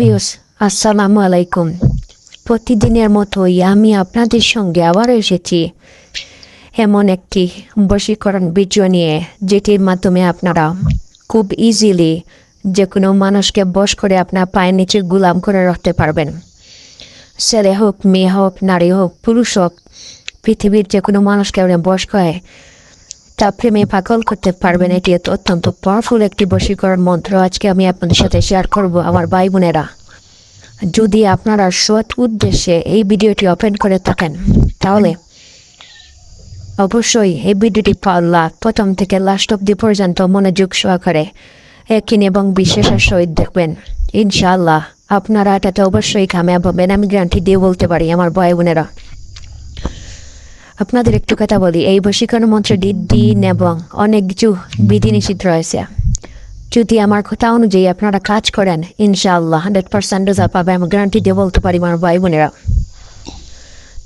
Views আসসালামু আলাইকুম। প্রতিদিনের মতোই আমি আপনাদের সঙ্গে আবার এসেছি। এমন একটি বশীকরণ ভিডিও নিয়ে, যেটির মাধ্যমে আপনারা খুব ইজিলি যে কোনো মানুষকে বশ করে আপনার পায়ের নিচে গুলাম করে রাখতে পারবেন। ছেলে হোক, মেয়ে হোক, নারী হোক, পুরুষ হোক, পৃথিবীর যে কোনো মানুষকে আপনি বশ করে তা প্রেমে পাগল করতে পারবেন এটি অত্যন্ত পাওয়ারফুল একটি বশীকরণ মন্ত্র। আজকে আমি আপনাদের সাথে শেয়ার করব আমার ভাই বোনেরা। যদি আপনারা সৎ উদ্দেশ্যে এই ভিডিওটি ওপেন করে থাকেন, তাহলে অবশ্যই এই ভিডিওটি পাল্লা প্রথম থেকে লাস্ট অব্দি পর্যন্ত মনোযোগ সহকারে একিন এবং বিশেষের সহিত দেখবেন। ইনশাআল্লাহ, আপনারা এটাতে অবশ্যই কামিয়াব হবেন। আমি গ্যারান্টি দিয়ে বলতে পারি আমার ভাই বোনেরা। আপনাদের একটু কথা বলি। এই বশীকরণ মন্ত্রটি দিন এবং অনেক কিছু বিধিনিষেধ রয়েছে। যদি আমার কথা অনুযায়ী আপনারা কাজ করেন, ইনশাআল্লাহ হান্ড্রেড পার্সেন্ট রেজাল্ট পাবে আমি গ্যারান্টি দিয়ে বলতে পারি আমার ভাই বোনেরা।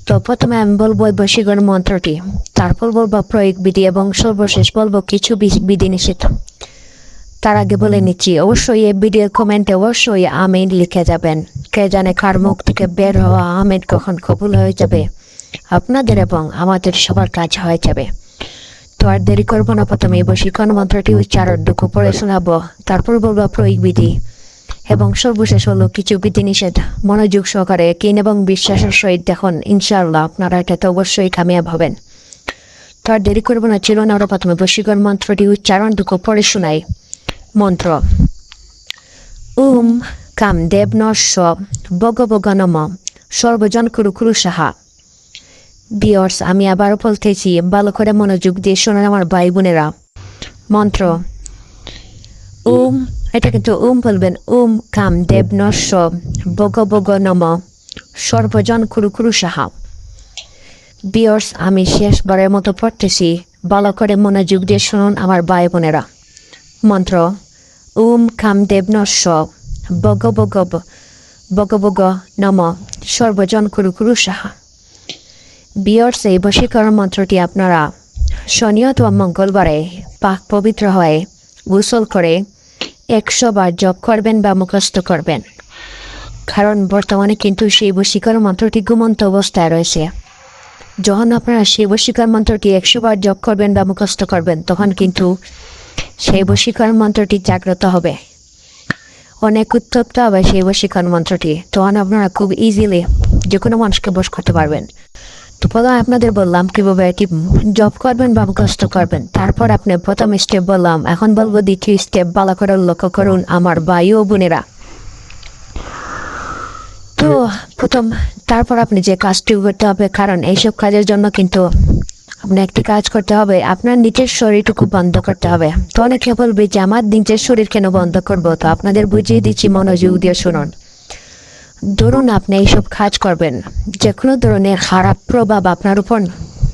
তো প্রথমে আমি বলব বশীকরণ মন্ত্রটি। তারপর বলব প্রয়োগ বিধি এবং সর্বশেষ বলব কিছু বি- বিধিনিষেধ তার আগে বলে নিচ্ছি, অবশ্যই এই ভিডিওর কমেন্টে অবশ্যই আমিন লিখে যাবেন। কে জানে কার মুখ থেকে বের হওয়া আমিন কখন কবুল হয়ে যাবে। আপনাদের এবং আমাদের সবার কাজ হয়ে যাবে। তো আর দেরি করব না, প্রথমে বশীকরণ মন্ত্রটি উচ্চারণ, দুঃখ পড়ে শোনাবো, তারপর বলব প্রয়োগ বিধি এবং সর্বশেষ হলো কিছু বিধিনিষেধ। মনোযোগ সহকারে কিন এবং বিশ্বাসের সহিত দেখুন, ইনশাআল্লাহ আপনারা এটাতে অবশ্যই কামিয়াব হবেন। তো আর দেরি করব না ছিল না ওরা প্রথমে বশীকরণ মন্ত্রটি উচ্চারণ, দুঃখ পড়ে শোনাই। মন্ত্র, উম কাম দেব নস্য বগ বগ নম সর্বজন কুরু কুরু সাহা। বিয়র্স আমি আবারও বলতেছি, ভালো করে মনোযোগ দিয়ে শোনান আমার ভাই বোনেরা মন্ত্র। উম এটা কিন্তু উম বলবেন উম কাম দেব নস্য বগ বগ নম, সর্বজন কুরু কুরু সাহা। বিয়র্স আমি শেষবারের মতো পড়তেছি, ভালো করে মনোযোগ দিয়ে শুনুন আমার ভাই বোনেরা মন্ত্র। ওম খাম দেব নস্য বগ বগ বগ বগ নম, সর্বজন কুরু কুরু সাহা। বিয়র্স এই বশীকরণ মন্ত্রটি আপনারা শনি অথবা মঙ্গলবারে পাক পবিত্র হয়ে। গোসল করে একশো বার জপ করবেন বা মুখস্থ করবেন কারণ বর্তমানে কিন্তু সেই বশীকরণ মন্ত্রটি ঘুমন্ত অবস্থায় রয়েছে যখন আপনারা সেই বশীকরণ মন্ত্রটি একশো বার জপ করবেন বা মুখস্থ করবেন তখন কিন্তু সেই বশীকরণ মন্ত্রটি জাগ্রত হবে। অনেক উত্তপ্ত হবে সেই বশীকরণ মন্ত্রটি তখন আপনারা খুব ইজিলি যে কোনো মানুষকে বশ করতে পারবেন তো প্রথমে আপনাদের বললাম কীভাবে এটি জব করবেন বা মুখস্থ করবেন। তারপর আপনি প্রথম স্টেপ বললাম, এখন বলব দ্বিতীয় স্টেপ ভালো করে লক্ষ্য করুন আমার ভাই ও বোনেরা। তো প্রথম, তারপর আপনি যে কাজটি করতে হবে, কারণ এইসব কাজের জন্য কিন্তু আপনি একটি কাজ করতে হবে, আপনার নিচের শরীরটুকু বন্ধ করতে হবে। তো অনেকে বলবে যে, আমার নিজের শরীর কেন বন্ধ করব? তো আপনাদের বুঝিয়ে দিচ্ছি মনোযোগ দিয়ে শুনুন। ধরুন আপনি এইসব কাজ করবেন যে কোনো ধরনের খারাপ প্রভাব আপনার উপর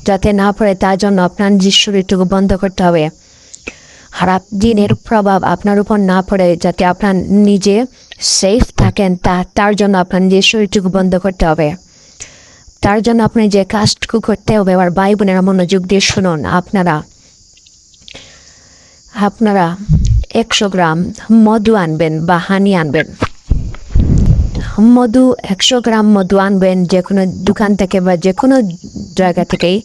যাতে না পড়ে, তার জন্য আপনার শরীরটুকু বন্ধ করতে হবে। খারাপ দিনের প্রভাব আপনার উপর না পড়ে, যাতে আপনার নিজে সেফ থাকেন, তা, তার জন্য আপনার নিজের শরীরটুকু বন্ধ করতে হবে। তার জন্য আপনি যে কাজটুকু করতে হবে আবার ভাই বোনেরা মনোযোগ দিয়ে শুনুন। আপনারা আপনারা একশো গ্রাম মধু আনবেন বা হানি আনবেন। মধু, একশো গ্রাম মধু আনবেন যে কোনো দোকান থেকে বা যে কোনো জায়গা থেকেই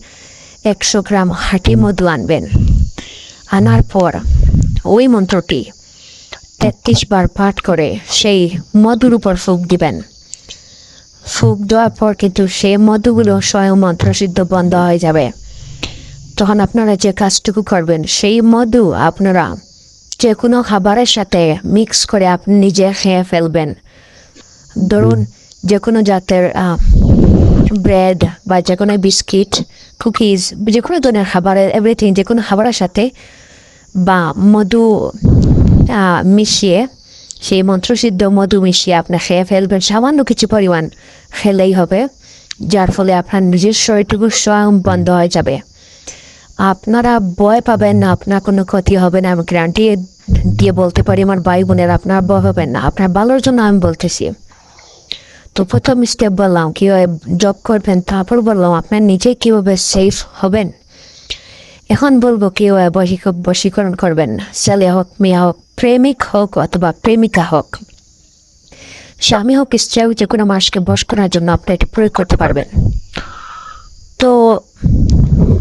একশো গ্রাম হাঁটি মধু আনবেন। আনার পর ওই মন্ত্রটি তেত্রিশ বার পাঠ করে সেই মধুর উপর ফুক দিবেন। ফুক দেওয়ার পর কিন্তু সেই মধুগুলো স্বয়ং মন্ত্রসিদ্ধ বন্ধ হয়ে যাবে। তখন আপনারা যে কাজটুকু করবেন, সেই মধু আপনারা যে কোনো খাবারের সাথে মিক্স করে আপনি নিজে খেয়ে ফেলবেন। ধরুন যে কোনো জাতের ব্রেড বা যে কোনো বিস্কিট কুকিজ যে কোনো ধরনের খাবারের এভরিথিং যে কোনো খাবারের সাথে বা মধু মিশিয়ে, সেই মন্ত্রসিদ্ধ মধু মিশিয়ে আপনি খেয়ে ফেলবেন। সামান্য কিছু পরিমাণ খেলেই হবে, যার ফলে আপনার নিজের শরীরটুকু স্বয়ং বন্ধ হয়ে যাবে। আপনারা ভয় পাবেন না, আপনার কোনো ক্ষতি হবে না, আমি গ্যারান্টি দিয়ে বলতে পারি, আমার ভাই বোনের আপনার ভয় পাবেন না। আপনার ভালোর জন্য আমি বলতেছি। তো প্রথম স্টেপ বললাম, কীভাবে জব করবেন, তারপর বললাম, আপনার নিজে কীভাবে সেফ হবেন? এখন বলব, কীভাবে বশীক, বশীকরণ করবেন? ছেলে হোক, মেয়ে হোক, প্রেমিক হোক অথবা প্রেমিকা হোক। স্বামী হোক, স্ত্রী যে কোনো মানুষকে বশ করার জন্য আপনি এটা প্রয়োগ করতে পারবেন। তো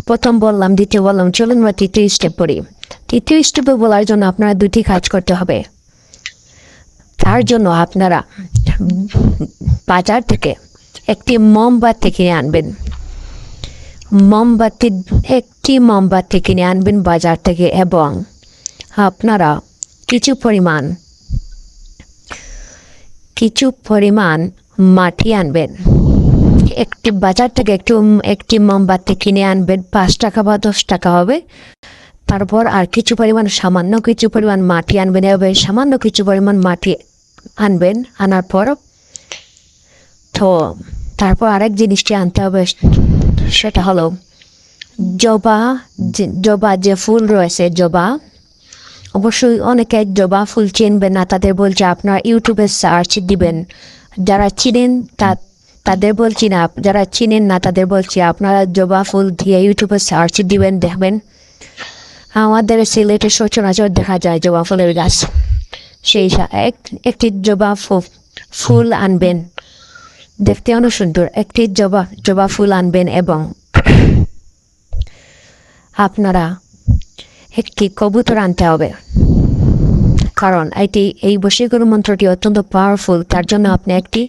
প্রথম বললাম, দ্বিতীয় বললাম, চলুন আমরা তৃতীয় স্টেপ পড়ি। তৃতীয় স্টেপে বলার জন্য আপনারা দুটি কাজ করতে হবে। তার জন্য আপনারা বাজার থেকে একটি মোমবাতি কিনে আনবেন। মোমবাতি, একটি মোমবাতি কিনে আনবেন বাজার থেকে এবং আপনারা কিছু পরিমাণ কিছু পরিমাণ মাটি আনবেন। একটি বাজার থেকে একটু, একটি মোমবাতি কিনে আনবেন, পাঁচ টাকা বা দশ টাকা হবে। তারপর আর কিছু পরিমাণ, সামান্য কিছু পরিমাণ মাটি আনবেন এবং সামান্য কিছু পরিমাণ মাটি আনবেন, আনার পর তো তারপর আরেক জিনিসটি আনতে হবে, সেটা হলো জবা জবা যে ফুল রয়েছে, জবা, অবশ্যই অনেকে জবা ফুল চিনবেন না, তাদের বলছে আপনার ইউটিউবে সার্চ দিবেন। যারা চিনেন তা, তাদের বলছি না, যারা চিনেন না, তাদের বলছি আপনারা জবা ফুল দিয়ে ইউটিউবে সার্চ দিবেন, দেখবেন। আমাদের সিলেটে সচরাচর দেখা যায় জবা ফুলের গাছ। সেই একটি জবা ফুল আনবেন। দেখতে অনেক সুন্দর। একটি জবা জবা ফুল আনবেন এবং আপনারা একটি কবুতর আনতে হবে। কারণ এটি এই বশীকরণ মন্ত্রটি অত্যন্ত পাওয়ারফুল তার জন্য আপনি একটি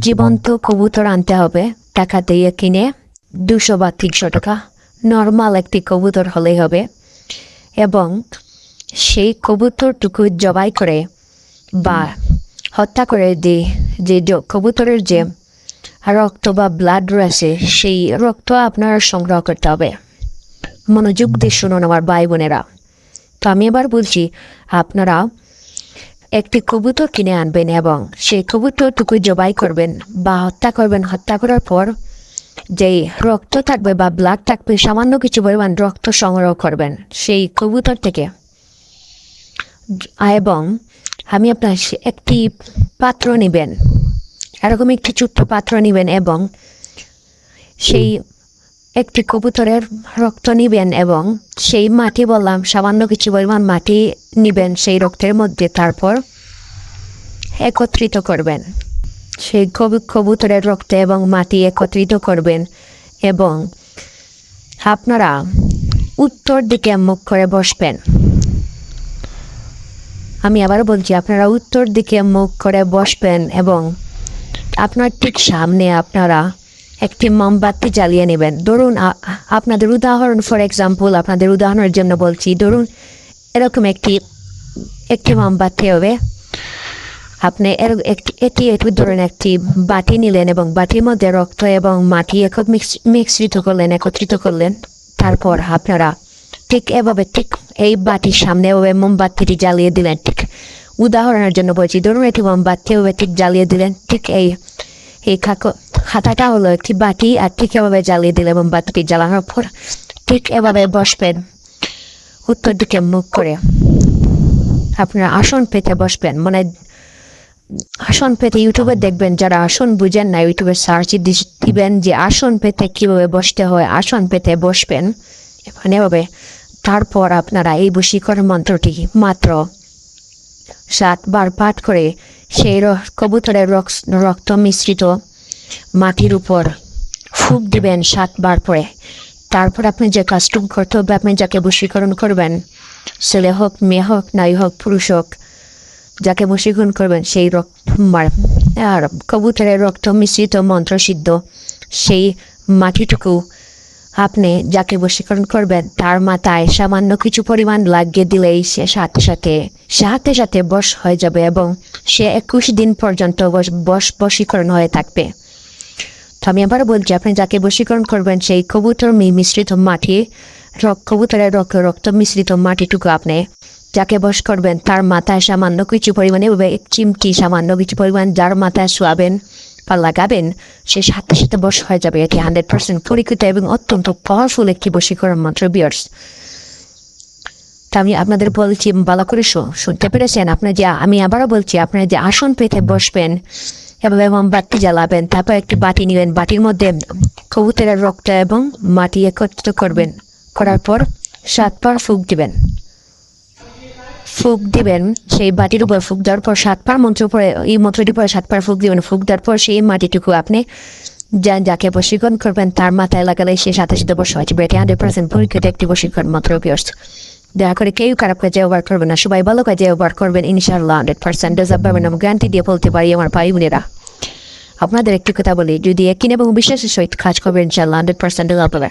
জীবন্ত কবুতর আনতে হবে। টাকা দিয়ে কিনে দুশো বা তিনশো টাকা। নর্মাল একটি কবুতর হলেই হবে। এবং সেই কবুতরটুকু জবাই করে বা হত্যা করে যে যে কবুতরের যে রক্ত বা ব্লাড রয়েছে, সেই রক্ত আপনার সংগ্রহ করতে হবে। মনোযোগ দিয়ে শুনুন আমার ভাই বোনেরা। তো আমি এবার বলছি, আপনারা একটি কবুতর কিনে আনবেন এবং সেই কবুতরটুকু জবাই করবেন বা হত্যা করবেন। হত্যা করার পর যেই রক্ত থাকবে বা ব্লাড থাকবে, সামান্য কিছু পরিমাণ রক্ত সংগ্রহ করবেন সেই কবুতর থেকে। এবং আমি আপনার একটি পাত্র নেবেন। এরকম একটি ছোট্ট পাত্র নেবেন এবং সেই একটি কবুতরের রক্ত নিবেন এবং সেই মাটি বললাম, সামান্য কিছু পরিমাণ মাটি নিবেন সেই রক্তের মধ্যে, তারপর একত্রিত করবেন। সেই কবু- কবুতরের রক্ত এবং মাটি একত্রিত করবেন এবং আপনারা উত্তর দিকে মুখ করে বসবেন। আমি আবারও বলছি, আপনারা উত্তর দিকে মুখ করে বসবেন এবং আপনার ঠিক সামনে আপনারা একটি মোমবাতি জ্বালিয়ে নেবেন। ধরুন আপনাদের উদাহরণ ফর এক্সাম্পল আপনাদের উদাহরণের জন্য বলছি, ধরুন, এরকম একটি একটি মোমবাতি হবে। আপনি এর- একটি- এটি একটি ধরুন, একটি বাটি নিলেন এবং বাটির মধ্যে রক্ত এবং মাটি এক- মিক্স- মিশ্রিত করলেন, একত্রিত করলেন। তারপর আপনারা ঠিক এভাবে ঠিক এই বাটির সামনে এভাবে মোমবাতিটি জ্বালিয়ে দিলেন, ঠিক। উদাহরণের জন্য বলছি, ধরুন একটি মোমবাতি এভাবে ঠিক জ্বালিয়ে দিলেন, ঠিক এই এই খাকো, খাতাটা হলো একটি বাটি আর ঠিক এভাবে জ্বালিয়ে দিলেন মোমবাতিটি জ্বালানোর পর, ঠিক এভাবে বসবেন। উত্তর দিকে মুখ করে আপনারা আসন পেতে বসবেন মানে আসন পেতে ইউটিউবে দেখবেন, যারা আসন বুঝেন না, ইউটিউবে সার্চ দিবেন যে আসন পেতে কীভাবে বসতে হয়, আসন পেতে বসবেন মানে এভাবে তারপর আপনারা এই বশীকরণ মন্ত্রটি মাত্র সাতবার পাঠ করে সেই কবুতরের রক্ত মিশ্রিত মাটির উপর ফুক দিবেন সাতবার পরে। তারপর আপনি যে কাস্টম করতে হবে আপনি যাকে বশীকরণ করবেন ছেলে হোক মেয়ে হোক নারী হোক পুরুষ হোক যাকে বশীকরণ করবেন সেই রক্ত মার- আর কবুতরের রক্ত মিশ্রিত মন্ত্র সিদ্ধ সেই মাটিটুকু আপনি যাকে বশীকরণ করবেন, তার মাথায় সামান্য কিছু পরিমাণ লাগিয়ে দিলেই সে সাথে সাথে সাথে সাথে বশ হয়ে যাবে এবং সে একুশ দিন পর্যন্ত বশ বশীকরণ হয়ে থাকবে। তো আমি আবার বলছি, আপনি যাকে বশীকরণ করবেন, সেই কবুতর মিশ্রিত মাটি কবুতরের রক্ত রক্ত মিশ্রিত মাটিটুকু আপনি যাকে বস করবেন, তার মাথায় সামান্য কিছু পরিমাণে এক চিমটি সামান্য কিছু পরিমাণ যার মাথায় শোয়াবেন বা লাগাবেন, সে সাথে সাথে বশ হয়ে যাবে। এটি হান্ড্রেড পার্সেন্ট পরীক্ষিত এবং অত্যন্ত পাওয়ারফুল একটি বশীকরণ মাত্র বিয়ার্স তা আমি আপনাদের বলছি, ভালো করে শু- শুনতে পেরেছেন? আপনার যে আমি আবারও বলছি আপনার যে আসন পেতে বসবেন এভাবে মোমবাতি জ্বালাবেন, তারপর একটি বাটি নেবেন বাটির মধ্যে কবুতরের রক্ত এবং মাটি একত্রিত করবেন, করার পর সাতবার ফুক দিবেন। ফুক দিবেন, সেই বাটির উপর ফুক দেওয়ার পর সাত পার মন্ত্র পরে এই মন্ত্রটির পরে সাত পার ফুক দিবেন। ফুক দেওয়ার পর সেই মাটিটুকু আপনি যা, যাকে প্রশিক্ষণ করবেন, তার মাথায় লাগালে সে সাথে সাথে বসে হয়েছে বেটে হান্ড্রেড পার্সেন্ট পরীক্ষিত একটি প্রশিক্ষণ মাত্র পিওর্স দয়া করে কেউ খারাপ কাজে ওভার করবেন না। সবাই ভালো কাজে ওভার করবেন, ইনশাআল্লাহ। হান্ড্রেড পার্সেন্ট ডোজ পাবেন আমি গ্যারান্টি দিয়ে বলতে পারি আমার ভাই বোনেরা। আপনাদের একটি কথা বলি, যদি একই এবং বিশ্বাসের সহিত কাজ করবেন, ইনশাআল্লাহ হান্ড্রেড পার্সেন্ট ডোজ পাবে